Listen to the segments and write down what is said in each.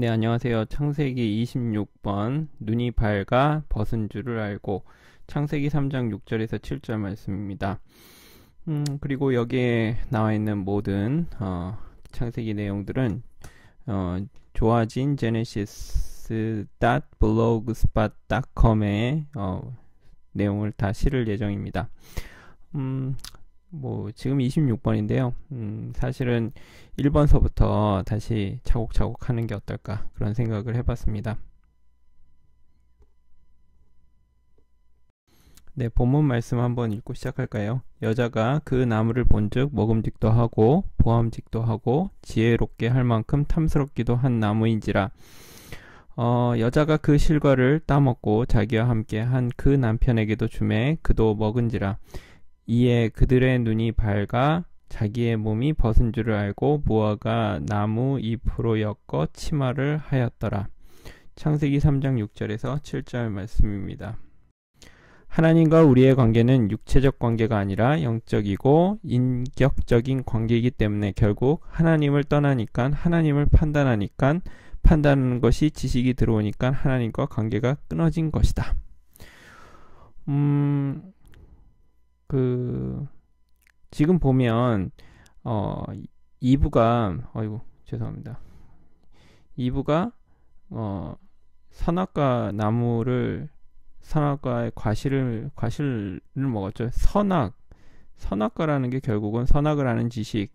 네, 안녕하세요. 창세기 26번 눈이 밝아 벗은 줄을 알고 창세기 3장 6절에서 7절 말씀입니다. 음, 그리고 여기에 나와 있는 모든 어, 창세기 내용들은 어, 좋아진 genesis.blogspot.com의 어, 내용을 다 실을 예정입니다. 음, 뭐 지금 26번인데요. 음, 사실은 1번서부터 다시 차곡차곡 하는 게 어떨까 그런 생각을 해봤습니다. 네, 본문 말씀 한번 읽고 시작할까요? 여자가 그 나무를 본즉 먹음직도 하고 보암직도 하고 지혜롭게 할 만큼 탐스럽기도 한 나무인지라. 어, 여자가 그 실과를 따먹고 자기와 함께 한 그 남편에게도 주매 그도 먹은지라. 이에 그들의 눈이 밝아 자기의 몸이 벗은 줄을 알고 무화과 나무 잎으로 엮어 치마를 하였더라. 창세기 3장 6절에서 7절 말씀입니다. 하나님과 우리의 관계는 육체적 관계가 아니라 영적이고 인격적인 관계이기 때문에 결국 하나님을 떠나니까 하나님을 판단하니까 판단하는 것이 지식이 들어오니까 하나님과 관계가 끊어진 것이다. 음, 그 지금 보면 어 2부가 어이구 죄송합니다. 2부가 어 선악과 나무를 선악과의 과실을 과실을 먹었죠. 선악 선악과라는 게 결국은 선악을 아는 지식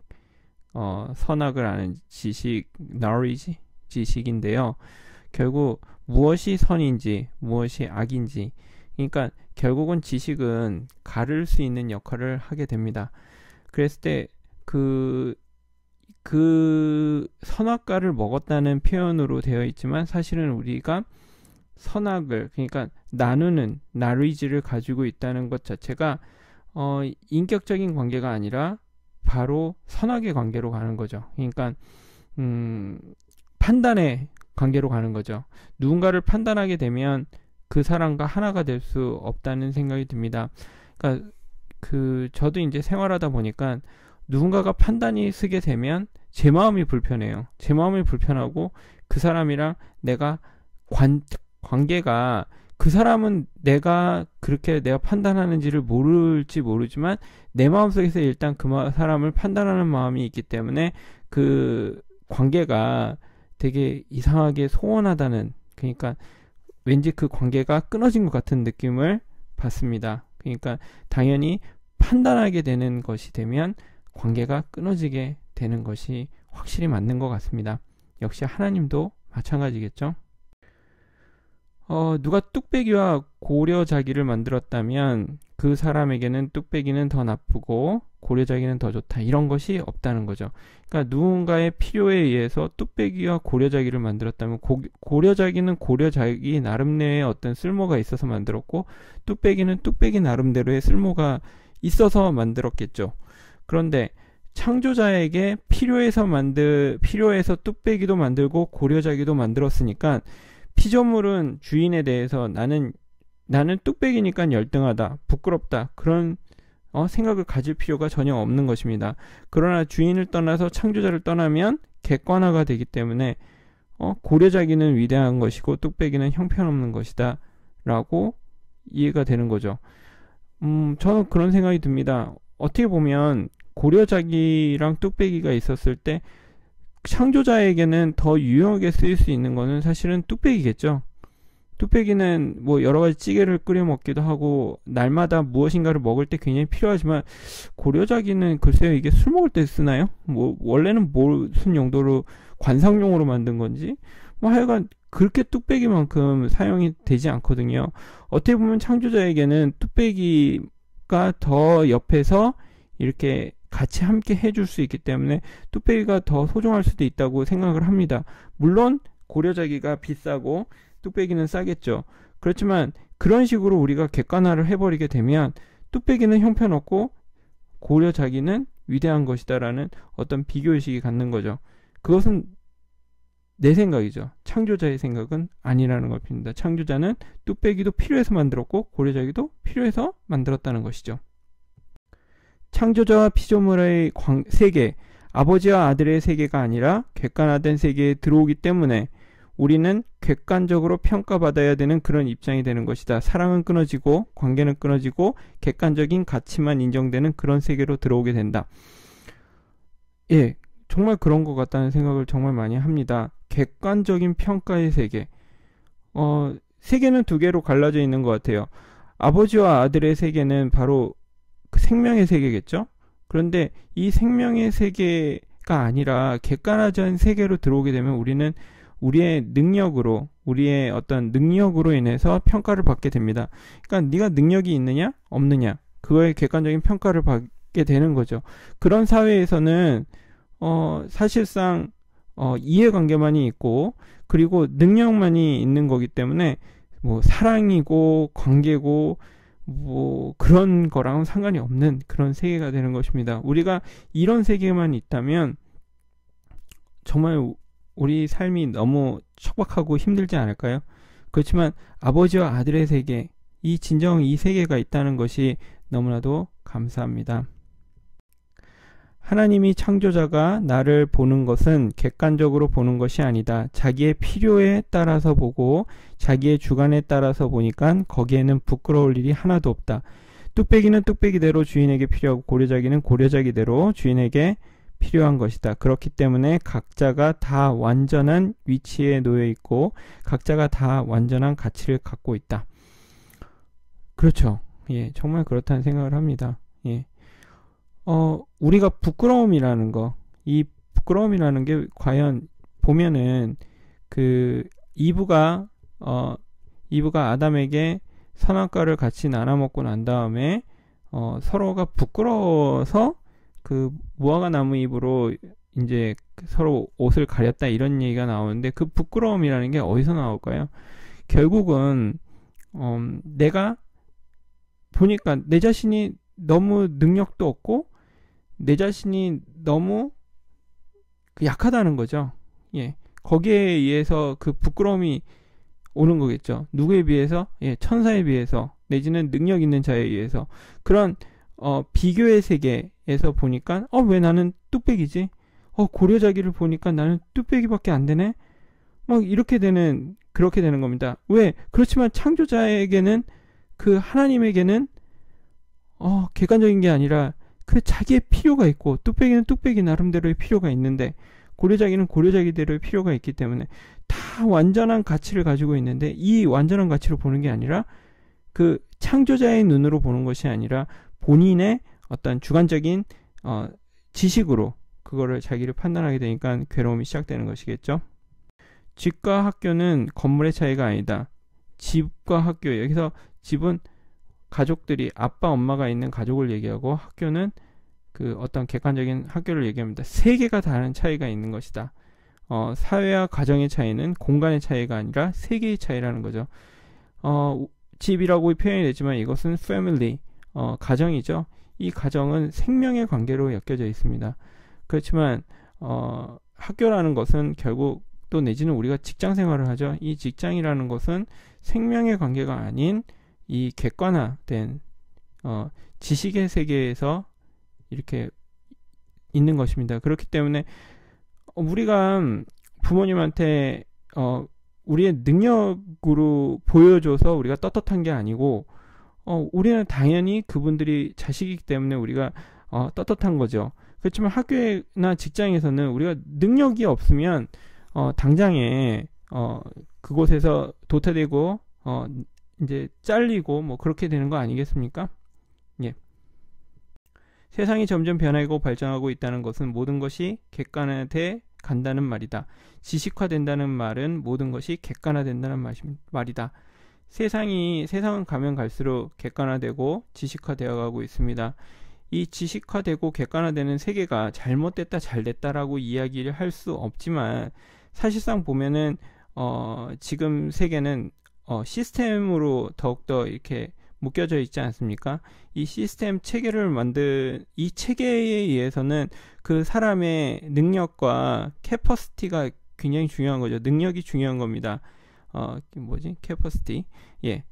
어 선악을 아는 지식 knowledge 지식인데요. 결국 무엇이 선인지 무엇이 악인지 그러니까 결국은 지식은 가를 수 있는 역할을 하게 됩니다. 그랬을 때 그, 그 선악과를 먹었다는 표현으로 되어 있지만 사실은 우리가 선악을, 그러니까 나누는, 나르이지를 가지고 있다는 것 자체가 어, 인격적인 관계가 아니라 바로 선악의 관계로 가는 거죠. 그러니까, 음, 판단의 관계로 가는 거죠. 누군가를 판단하게 되면 그 사람과 하나가 될 수 없다는 생각이 듭니다. 그러니까 그 저도 이제 생활하다 보니까 누군가가 판단이 쓰게 되면 제 마음이 불편해요. 제 마음이 불편하고 그 사람이랑 내가 관 관계가 그 사람은 내가 그렇게 내가 판단하는지를 모를지 모르지만 내 마음속에서 일단 그 사람을 판단하는 마음이 있기 때문에 그 관계가 되게 이상하게 소원하다는 그러니까 왠지 그 관계가 끊어진 것 같은 느낌을 받습니다. 그러니까 당연히 판단하게 되는 것이 되면 관계가 끊어지게 되는 것이 확실히 맞는 것 같습니다. 역시 하나님도 마찬가지겠죠. 어, 누가 뚝배기와 고려자기를 만들었다면 그 사람에게는 뚝배기는 더 나쁘고 고려자기는 더 좋다. 이런 것이 없다는 거죠. 그러니까 누군가의 필요에 의해서 뚝배기와 고려자기를 만들었다면 고, 고려자기는 고려자기 나름대로의 어떤 쓸모가 있어서 만들었고 뚝배기는 뚝배기 나름대로의 쓸모가 있어서 만들었겠죠. 그런데 창조자에게 필요해서 만들 필요해서 뚝배기도 만들고 고려자기도 만들었으니까 피조물은 주인에 대해서 나는 나는 뚝배기니까 열등하다, 부끄럽다 그런 어, 생각을 가질 필요가 전혀 없는 것입니다. 그러나 주인을 떠나서 창조자를 떠나면 객관화가 되기 때문에 어, 고려자기는 위대한 것이고 뚝배기는 형편없는 것이다 라고 이해가 되는 거죠. 음, 저는 그런 생각이 듭니다. 어떻게 보면 고려자기랑 뚝배기가 있었을 때 창조자에게는 더 유용하게 쓰일 수 있는 거는 사실은 뚝배기겠죠. 뚝배기는 뭐 여러 가지 찌개를 끓여 먹기도 하고 날마다 무엇인가를 먹을 때 굉장히 필요하지만 고려자기는 글쎄요 이게 술 먹을 때 쓰나요? 뭐 원래는 무슨 용도로 관상용으로 만든 건지 뭐 하여간 그렇게 뚝배기만큼 사용이 되지 않거든요. 어떻게 보면 창조자에게는 뚝배기가 더 옆에서 이렇게 같이 함께 해줄 수 있기 때문에 뚝배기가 더 소중할 수도 있다고 생각을 합니다. 물론 고려자기가 비싸고 뚝배기는 싸겠죠. 그렇지만 그런 식으로 우리가 객관화를 해버리게 되면 뚝배기는 형편없고 고려 자기는 위대한 것이다라는 어떤 비교의식이 갖는 거죠. 그것은 내 생각이죠. 창조자의 생각은 아니라는 것입니다. 창조자는 뚝배기도 필요해서 만들었고 고려자기도 필요해서 만들었다는 것이죠. 창조자와 피조물의 세계, 아버지와 아들의 세계가 아니라 객관화된 세계에 들어오기 때문에 우리는 객관적으로 평가받아야 되는 그런 입장이 되는 것이다. 사랑은 끊어지고 관계는 끊어지고 객관적인 가치만 인정되는 그런 세계로 들어오게 된다. 예, 정말 그런 것 같다는 생각을 정말 많이 합니다. 객관적인 평가의 세계. 어, 세계는 두 개로 갈라져 있는 것 같아요. 아버지와 아들의 세계는 바로 그 생명의 세계겠죠? 그런데 이 생명의 세계가 아니라 객관화된 세계로 들어오게 되면 우리는 우리의 능력으로 우리의 어떤 능력으로 인해서 평가를 받게 됩니다. 그러니까 네가 능력이 있느냐 없느냐 그거에 객관적인 평가를 받게 되는 거죠. 그런 사회에서는 어 사실상 어 이해관계만이 있고 그리고 능력만이 있는 거기 때문에 뭐 사랑이고 관계고 뭐 그런 거랑은 상관이 없는 그런 세계가 되는 것입니다. 우리가 이런 세계만 있다면 정말 우리 삶이 너무 척박하고 힘들지 않을까요? 그렇지만 아버지와 아들의 세계, 이 진정 이 세계가 있다는 것이 너무나도 감사합니다. 하나님이 창조자가 나를 보는 것은 객관적으로 보는 것이 아니다. 자기의 필요에 따라서 보고 자기의 주관에 따라서 보니까 거기에는 부끄러울 일이 하나도 없다. 뚝배기는 뚝배기대로 주인에게 필요하고 고려자기는 고려자기대로 주인에게 필요한 것이다. 그렇기 때문에 각자가 다 완전한 위치에 놓여 있고 각자가 다 완전한 가치를 갖고 있다. 그렇죠. 예, 정말 그렇다는 생각을 합니다. 예. 어, 우리가 부끄러움이라는 거, 이 부끄러움이라는 게 과연 보면은 그 이브가 어 이브가 아담에게 선악과를 같이 나눠 먹고 난 다음에 어 서로가 부끄러워서 그 무화과 나무 잎으로 이제 서로 옷을 가렸다 이런 얘기가 나오는데 그 부끄러움이라는 게 어디서 나올까요? 결국은 어, 내가 보니까 내 자신이 너무 능력도 없고 내 자신이 너무 그 약하다는 거죠. 예. 거기에 의해서 그 부끄러움이 오는 거겠죠. 누구에 비해서? 예, 천사에 비해서 내지는 능력 있는 자에 의해서 그런 어, 비교의 세계에서 보니까 어, 왜 나는 뚝배기지? 어, 고려자기를 보니까 나는 뚝배기밖에 안 되네? 막 이렇게 되는 그렇게 되는 겁니다. 왜? 그렇지만 창조자에게는 그 하나님에게는 어, 객관적인 게 아니라 그 자기의 필요가 있고 뚝배기는 뚝배기 나름대로의 필요가 있는데 고려자기는 고려자기대로의 필요가 있기 때문에 다 완전한 가치를 가지고 있는데 이 완전한 가치로 보는 게 아니라 그 창조자의 눈으로 보는 것이 아니라 본인의 어떤 주관적인 어, 지식으로 그거를 자기를 판단하게 되니까 괴로움이 시작되는 것이겠죠. 집과 학교는 건물의 차이가 아니다. 집과 학교 여기서 집은 가족들이 아빠 엄마가 있는 가족을 얘기하고 학교는 그 어떤 객관적인 학교를 얘기합니다. 세계가 다른 차이가 있는 것이다. 어, 사회와 가정의 차이는 공간의 차이가 아니라 세계의 차이라는 거죠. 어, 집이라고 표현이 되지만 이것은 family, 어, 가정이죠. 이 가정은 생명의 관계로 엮여져 있습니다. 그렇지만 어, 학교라는 것은 결국 또 내지는 우리가 직장 생활을 하죠. 이 직장이라는 것은 생명의 관계가 아닌 이 객관화된 어, 지식의 세계에서 이렇게 있는 것입니다. 그렇기 때문에 우리가 부모님한테 어, 우리의 능력으로 보여줘서 우리가 떳떳한 게 아니고 어, 우리는 당연히 그분들이 자식이기 때문에 우리가 어, 떳떳한 거죠. 그렇지만 학교나 직장에서는 우리가 능력이 없으면 어, 당장에 어, 그곳에서 도태되고 어, 이제 잘리고 뭐 그렇게 되는 거 아니겠습니까? 예. 세상이 점점 변하고 발전하고 있다는 것은 모든 것이 객관화돼 간다는 말이다. 지식화된다는 말은 모든 것이 객관화된다는 말이다. 세상이 세상은 가면 갈수록 객관화되고 지식화되어 가고 있습니다. 이 지식화되고 객관화되는 세계가 잘못됐다 잘됐다라고 이야기를 할 수 없지만 사실상 보면은 어 지금 세계는 어 시스템으로 더욱더 이렇게 묶여져 있지 않습니까? 이 시스템 체계를 만든 이 체계에 의해서는 그 사람의 능력과 캐퍼시티가 굉장히 중요한 거죠. 능력이 중요한 겁니다. 어, 뭐지? 캐퍼시티. 예.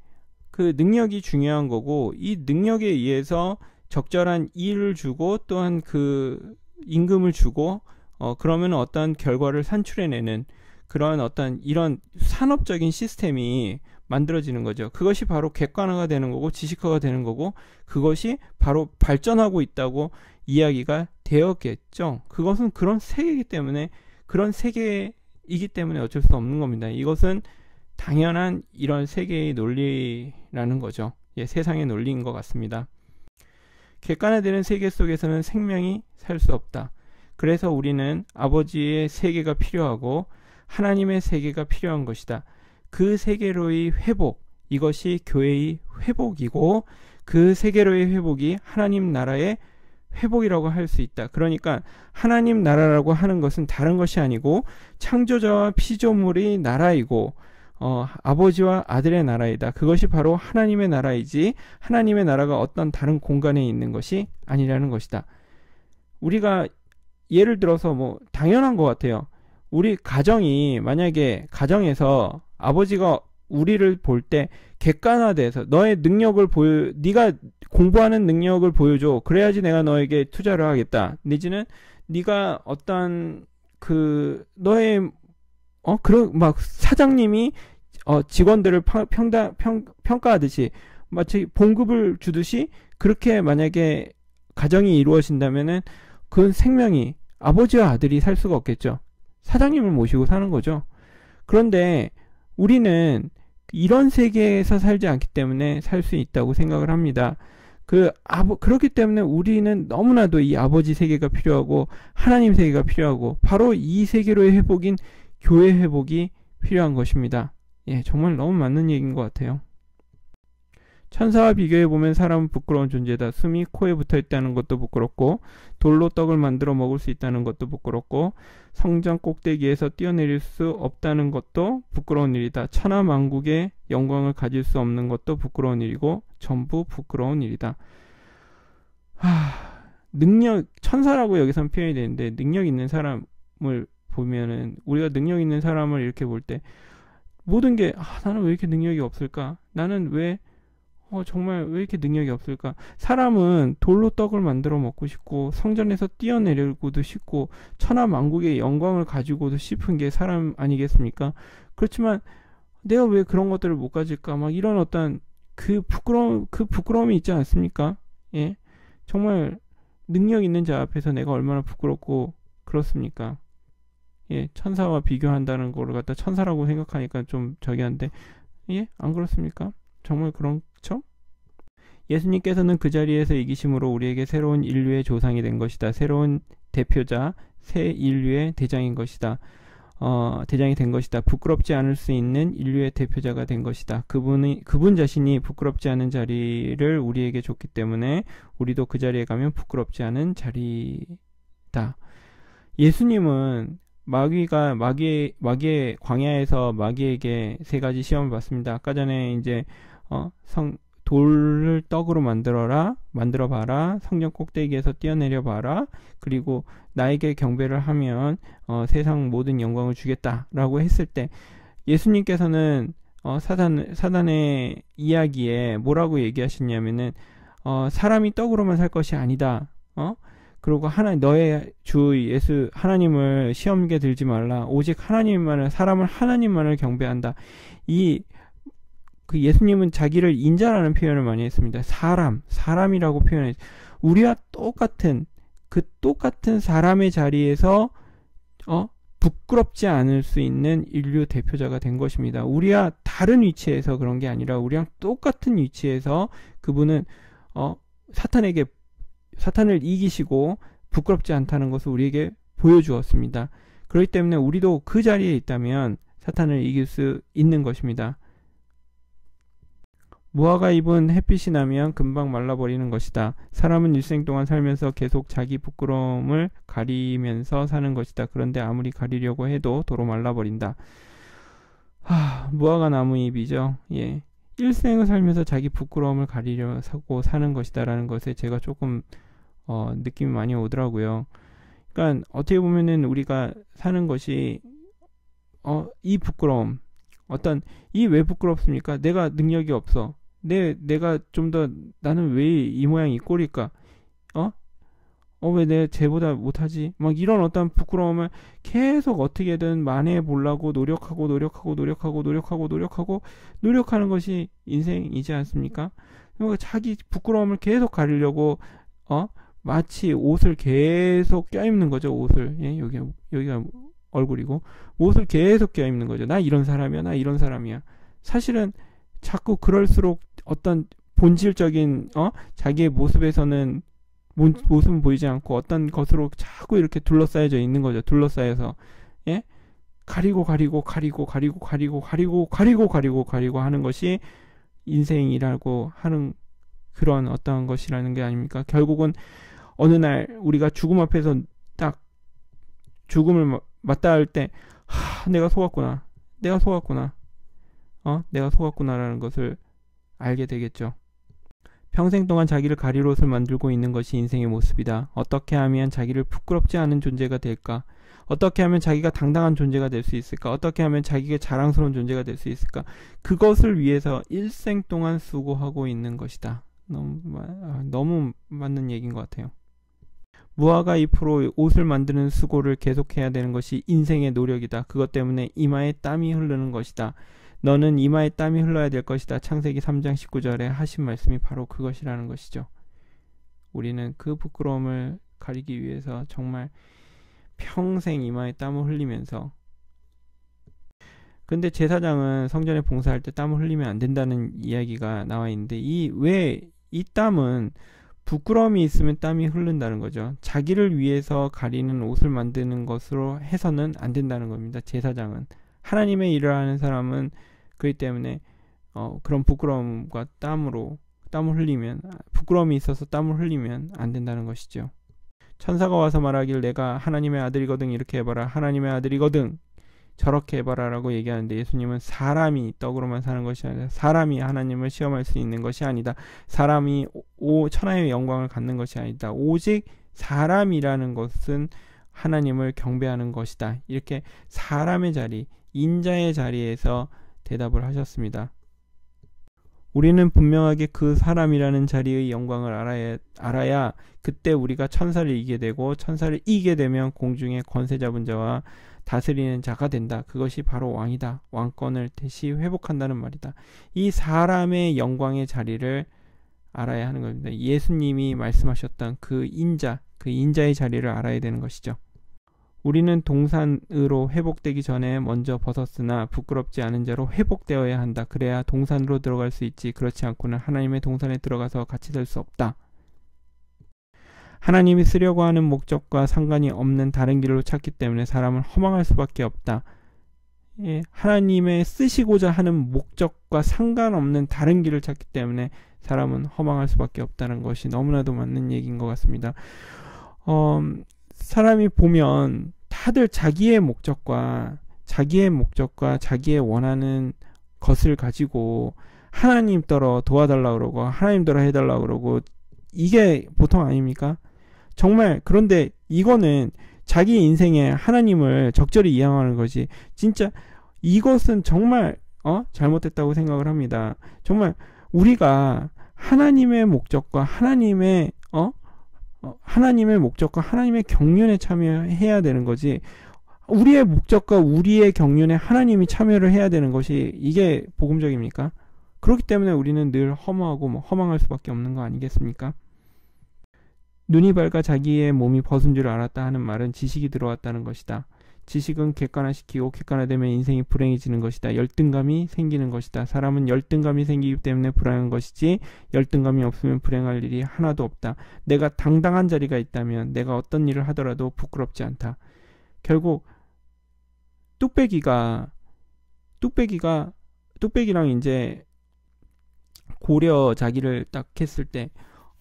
그 능력이 중요한 거고, 이 능력에 의해서 적절한 일을 주고, 또한 그 임금을 주고, 어, 그러면 어떤 결과를 산출해내는 그런 어떤 이런 산업적인 시스템이 만들어지는 거죠. 그것이 바로 객관화가 되는 거고 지식화가 되는 거고 그것이 바로 발전하고 있다고 이야기가 되었겠죠. 그것은 그런 세계이기 때문에 그런 세계이기 때문에 어쩔 수 없는 겁니다. 이것은 당연한 이런 세계의 논리라는 거죠. 예, 세상의 논리인 것 같습니다. 객관화되는 세계 속에서는 생명이 살 수 없다. 그래서 우리는 아버지의 세계가 필요하고 하나님의 세계가 필요한 것이다. 그 세계로의 회복, 이것이 교회의 회복이고 그 세계로의 회복이 하나님 나라의 회복이라고 할 수 있다. 그러니까 하나님 나라라고 하는 것은 다른 것이 아니고 창조자와 피조물의 나라이고 어, 아버지와 아들의 나라이다. 그것이 바로 하나님의 나라이지 하나님의 나라가 어떤 다른 공간에 있는 것이 아니라는 것이다. 우리가 예를 들어서 뭐 당연한 것 같아요. 우리 가정이 만약에 가정에서 아버지가 우리를 볼 때 객관화돼서 너의 능력을 보여 네가 공부하는 능력을 보여줘. 그래야지 내가 너에게 투자를 하겠다. 내지는 네가 어떤 그 너의 어 그런 막 사장님이 어 직원들을 평다 평 평가하듯이 마치 봉급을 주듯이 그렇게 만약에 가정이 이루어진다면은 그 생명이 아버지와 아들이 살 수가 없겠죠. 사장님을 모시고 사는 거죠. 그런데 우리는 이런 세계에서 살지 않기 때문에 살 수 있다고 생각을 합니다. 그 아버 그렇기 때문에 우리는 너무나도 이 아버지 세계가 필요하고 하나님 세계가 필요하고 바로 이 세계로의 회복인 교회 회복이 필요한 것입니다. 예, 정말 너무 맞는 얘기인 것 같아요. 천사와 비교해 보면 사람은 부끄러운 존재다. 숨이 코에 붙어 있다는 것도 부끄럽고 돌로 떡을 만들어 먹을 수 있다는 것도 부끄럽고 성전 꼭대기에서 뛰어내릴 수 없다는 것도 부끄러운 일이다. 천하 만국의 영광을 가질 수 없는 것도 부끄러운 일이고 전부 부끄러운 일이다. 하, 능력 천사라고 여기선 표현이 되는데 능력 있는 사람을 보면은 우리가 능력 있는 사람을 이렇게 볼 때 모든 게 아, 나는 왜 이렇게 능력이 없을까? 나는 왜 어, 정말 왜 이렇게 능력이 없을까? 사람은 돌로 떡을 만들어 먹고 싶고 성전에서 뛰어내리고도 싶고 천하 만국의 영광을 가지고도 싶은 게 사람 아니겠습니까? 그렇지만 내가 왜 그런 것들을 못 가질까? 막 이런 어떤 그 부끄러움 그 부끄러움이 있지 않습니까? 예. 정말 능력 있는 자 앞에서 내가 얼마나 부끄럽고 그렇습니까? 예, 천사와 비교한다는 거를 갖다 천사라고 생각하니까 좀 저기 한데 예, 안 그렇습니까? 정말 그렇죠? 예수님께서는 그 자리에서 이기심으로 우리에게 새로운 인류의 조상이 된 것이다. 새로운 대표자, 새 인류의 대장인 것이다. 어, 대장이 된 것이다. 부끄럽지 않을 수 있는 인류의 대표자가 된 것이다. 그분이, 그분 자신이 부끄럽지 않은 자리를 우리에게 줬기 때문에 우리도 그 자리에 가면 부끄럽지 않은 자리다. 예수님은 마귀가 마귀 마귀의 광야에서 마귀에게 세 가지 시험을 받습니다. 아까 전에 이제 어, 성, 돌을 떡으로 만들어라, 만들어 봐라, 성령 꼭대기에서 뛰어내려 봐라, 그리고 나에게 경배를 하면 어, 세상 모든 영광을 주겠다라고 했을 때 예수님께서는 어, 사단 사단의 이야기에 뭐라고 얘기하셨냐면은 어, 사람이 떡으로만 살 것이 아니다. 어? 그리고 하나 너의 주 예수 하나님을 시험게 들지 말라. 오직 하나님만을 사람을 하나님만을 경배한다. 이 그 예수님은 자기를 인자라는 표현을 많이 했습니다. 사람, 사람이라고 표현했. 우리와 똑같은 그 똑같은 사람의 자리에서 어 부끄럽지 않을 수 있는 인류 대표자가 된 것입니다. 우리와 다른 위치에서 그런 게 아니라 우리랑 똑같은 위치에서 그분은 어 사탄에게 사탄을 이기시고 부끄럽지 않다는 것을 우리에게 보여주었습니다. 그렇기 때문에 우리도 그 자리에 있다면 사탄을 이길 수 있는 것입니다. 무화과 잎은 햇빛이 나면 금방 말라버리는 것이다. 사람은 일생 동안 살면서 계속 자기 부끄러움을 가리면서 사는 것이다. 그런데 아무리 가리려고 해도 도로 말라버린다. 하, 무화과 나무 잎이죠. 예. 일생을 살면서 자기 부끄러움을 가리려고 사는 것이다라는 것에 제가 조금 어, 느낌이 많이 오더라고요. 그러니까 어떻게 보면은 우리가 사는 것이 어, 이 부끄러움 어떤 이 왜 부끄럽습니까? 내가 능력이 없어. 내 내가 좀 더 나는 왜 이 모양 이 꼴일까? 어? 어, 왜 내가 쟤보다 못하지? 막 이런 어떤 부끄러움을 계속 어떻게든 만회해 보려고 노력하고 노력하고 노력하고 노력하고 노력하고 노력하는 것이 인생이지 않습니까? 그러니까 자기 부끄러움을 계속 가리려고, 어? 마치 옷을 계속 껴입는 거죠, 옷을. 예, 여기, 여기가 얼굴이고. 옷을 계속 껴입는 거죠. 나 이런 사람이야, 나 이런 사람이야. 사실은 자꾸 그럴수록 어떤 본질적인, 어? 자기의 모습에서는 모습은 보이지 않고 어떤 것으로 자꾸 이렇게 둘러싸여져 있는 거죠. 둘러싸여서 예 가리고 가리고 가리고 가리고 가리고 가리고 가리고 가리고 가리고 하는 것이 인생이라고 하는 그런 어떠한 것이라는 게 아닙니까? 결국은 어느 날 우리가 죽음 앞에서 딱 죽음을 맞닿을 때 하, 내가 속았구나. 내가 속았구나. 어? 내가 속았구나라는 것을 알게 되겠죠. 평생 동안 자기를 가릴 옷을 만들고 있는 것이 인생의 모습이다. 어떻게 하면 자기를 부끄럽지 않은 존재가 될까? 어떻게 하면 자기가 당당한 존재가 될 수 있을까? 어떻게 하면 자기가 자랑스러운 존재가 될 수 있을까? 그것을 위해서 일생 동안 수고하고 있는 것이다. 너무, 아, 너무 맞는 얘기인 것 같아요. 무화과 잎으로 옷을 만드는 수고를 계속해야 되는 것이 인생의 노력이다. 그것 때문에 이마에 땀이 흐르는 것이다. 너는 이마에 땀이 흘러야 될 것이다. 창세기 3장 19절에 하신 말씀이 바로 그것이라는 것이죠. 우리는 그 부끄러움을 가리기 위해서 정말 평생 이마에 땀을 흘리면서 근데 제사장은 성전에 봉사할 때 땀을 흘리면 안 된다는 이야기가 나와 있는데 이 왜이 땀은 부끄러움이 있으면 땀이 흐른다는 거죠. 자기를 위해서 가리는 옷을 만드는 것으로 해서는 안 된다는 겁니다. 제사장은 하나님의 일을 하는 사람은 그렇기 때문에 어, 그런 부끄러움과 땀으로 땀을 흘리면 부끄러움이 있어서 땀을 흘리면 안 된다는 것이죠. 천사가 와서 말하길 내가 하나님의 아들이거든 이렇게 해봐라 하나님의 아들이거든 저렇게 해봐라라고 얘기하는데 예수님은 사람이 떡으로만 사는 것이 아니라 사람이 하나님을 시험할 수 있는 것이 아니다. 사람이 오 천하의 영광을 갖는 것이 아니다. 오직 사람이라는 것은 하나님을 경배하는 것이다. 이렇게 사람의 자리, 인자의 자리에서 대답을 하셨습니다. 우리는 분명하게 그 사람이라는 자리의 영광을 알아야, 알아야 그때 우리가 천사를 이기게 되고 천사를 이기게 되면 공중의 권세 잡은 자와 다스리는 자가 된다. 그것이 바로 왕이다. 왕권을 다시 회복한다는 말이다. 이 사람의 영광의 자리를 알아야 하는 겁니다. 예수님이 말씀하셨던 그 인자, 그 인자의 자리를 알아야 되는 것이죠. 우리는 동산으로 회복되기 전에 먼저 벗었으나 부끄럽지 않은 자로 회복되어야 한다. 그래야 동산으로 들어갈 수 있지. 그렇지 않고는 하나님의 동산에 들어가서 같이 살 수 없다. 하나님이 쓰려고 하는 목적과 상관이 없는 다른 길로 찾기 때문에 사람은 허망할 수밖에 없다. 예, 하나님의 쓰시고자 하는 목적과 상관없는 다른 길을 찾기 때문에 사람은 허망할 수밖에 없다는 것이 너무나도 맞는 얘기인 것 같습니다. 어, 사람이 보면 다들 자기의 목적과 자기의 목적과 자기의 원하는 것을 가지고 하나님 따라 도와달라 그러고 하나님 따라 해달라 그러고 이게 보통 아닙니까? 정말 그런데 이거는 자기 인생에 하나님을 적절히 이해하는 것이 진짜 이것은 정말 어 잘못됐다고 생각을 합니다. 정말 우리가 하나님의 목적과 하나님의 어 어, 하나님의 목적과 하나님의 경륜에 참여해야 되는 거지. 우리의 목적과 우리의 경륜에 하나님이 참여를 해야 되는 것이 이게 복음적입니까? 그렇기 때문에 우리는 늘 허무하고 뭐 허망할 수밖에 없는 거 아니겠습니까? 눈이 밝아 자기의 몸이 벗은 줄 알았다 하는 말은 지식이 들어왔다는 것이다. 지식은 객관화시키고 객관화되면 인생이 불행해지는 것이다. 열등감이 생기는 것이다. 사람은 열등감이 생기기 때문에 불행한 것이지 열등감이 없으면 불행할 일이 하나도 없다. 내가 당당한 자리가 있다면 내가 어떤 일을 하더라도 부끄럽지 않다. 결국 뚝배기가 뚝배기가 뚝배기랑 이제 고려 자기를 딱 했을 때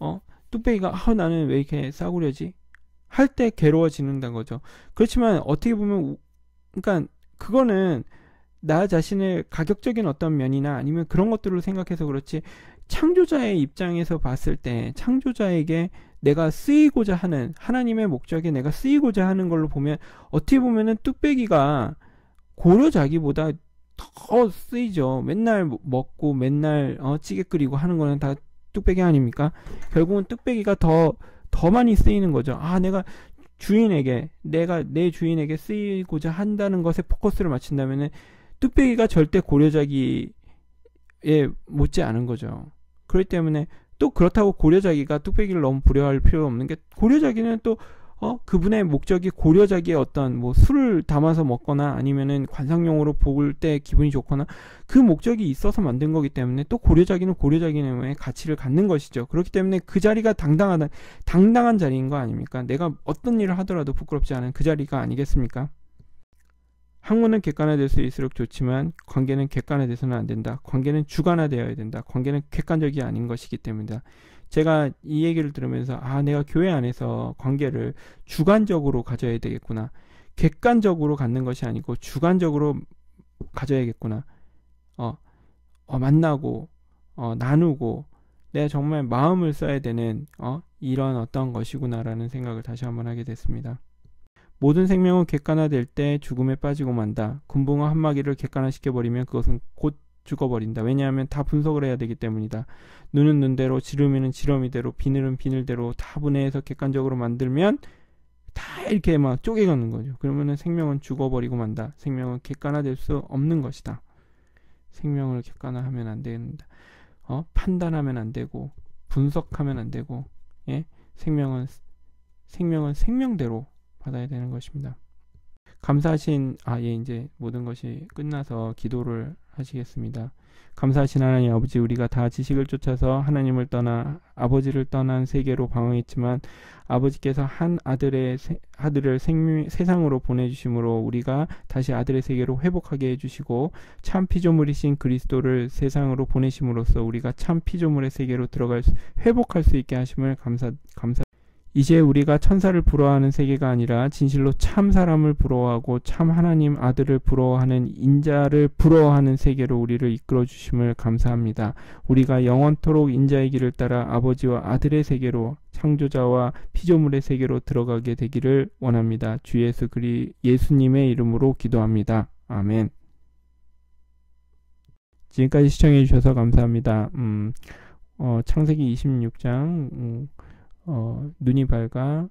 어? 뚝배기가 아 나는 왜 이렇게 싸구려지? 할 때 괴로워지는다는 거죠. 그렇지만 어떻게 보면 그러니까 그거는 나 자신의 가격적인 어떤 면이나 아니면 그런 것들을 생각해서 그렇지 창조자의 입장에서 봤을 때 창조자에게 내가 쓰이고자 하는 하나님의 목적에 내가 쓰이고자 하는 걸로 보면 어떻게 보면은 뚝배기가 고려자기보다 더 쓰이죠. 맨날 먹고 맨날 어, 찌개 끓이고 하는 거는 다 뚝배기 아닙니까? 결국은 뚝배기가 더 더 많이 쓰이는 거죠. 아, 내가 주인에게 내가 내 주인에게 쓰이고자 한다는 것에 포커스를 맞춘다면은 뚝배기가 절대 고려자기에 못지 않은 거죠. 그렇기 때문에 또 그렇다고 고려자기가 뚝배기를 너무 부려할 필요 없는 게 고려자기는 또 어, 그분의 목적이 고려자기의 어떤 뭐 술을 담아서 먹거나 아니면은 관상용으로 볼 때 기분이 좋거나 그 목적이 있어서 만든 거기 때문에 또 고려자기는 고려자기의 가치를 갖는 것이죠. 그렇기 때문에 그 자리가 당당하다, 당당한 자리인 거 아닙니까? 내가 어떤 일을 하더라도 부끄럽지 않은 그 자리가 아니겠습니까? 학문은 객관화될 수 있을수록 좋지만 관계는 객관화돼서는 안 된다. 관계는 주관화되어야 된다. 관계는 객관적이 아닌 것이기 때문이다. 제가 이 얘기를 들으면서 아 내가 교회 안에서 관계를 주관적으로 가져야 되겠구나 객관적으로 갖는 것이 아니고 주관적으로 가져야겠구나 어, 어 만나고 어, 나누고 내가 정말 마음을 써야 되는 어, 이런 어떤 것이구나라는 생각을 다시 한번 하게 됐습니다. 모든 생명은 객관화될 때 죽음에 빠지고 만다. 군붕어 한 마리를 객관화시켜버리면 그것은 곧 죽어버린다. 왜냐하면 다 분석을 해야 되기 때문이다. 눈은 눈대로, 지름이는 지름이대로, 비늘은 비늘대로 다 분해해서 객관적으로 만들면 다 이렇게 막 쪼개가는 거죠. 그러면은 생명은 죽어버리고 만다. 생명은 객관화될 수 없는 것이다. 생명을 객관화하면 안 된다. 어? 판단하면 안 되고 분석하면 안 되고 예? 생명은 생명은 생명대로 받아야 되는 것입니다. 감사하신 아예 이제 모든 것이 끝나서 기도를 하시겠습니다. 감사하신 하나님 아버지 우리가 다 지식을 쫓아서 하나님을 떠나 아버지를 떠난 세계로 방황했지만 아버지께서 한 아들의 세, 아들을 생, 세상으로 보내주심으로 우리가 다시 아들의 세계로 회복하게 해주시고 참 피조물이신 그리스도를 세상으로 보내심으로써 우리가 참 피조물의 세계로 들어갈 수, 회복할 수 있게 하심을 감사 감사. 이제 우리가 천사를 부러워하는 세계가 아니라 진실로 참 사람을 부러워하고 참 하나님 아들을 부러워하는 인자를 부러워하는 세계로 우리를 이끌어 주심을 감사합니다. 우리가 영원토록 인자의 길을 따라 아버지와 아들의 세계로 창조자와 피조물의 세계로 들어가게 되기를 원합니다. 주 예수 그리 예수님의 이름으로 기도합니다. 아멘. 지금까지 시청해 주셔서 감사합니다. 음, 어, 창세기 26장 음, 어, 눈이 밝아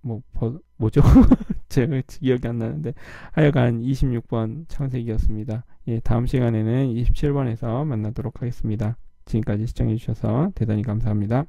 뭐 버, 뭐죠? 제가 기억이 안 나는데 하여간 26번 창세기였습니다. 예, 다음 시간에는 27번에서 만나도록 하겠습니다. 지금까지 시청해 주셔서 대단히 감사합니다.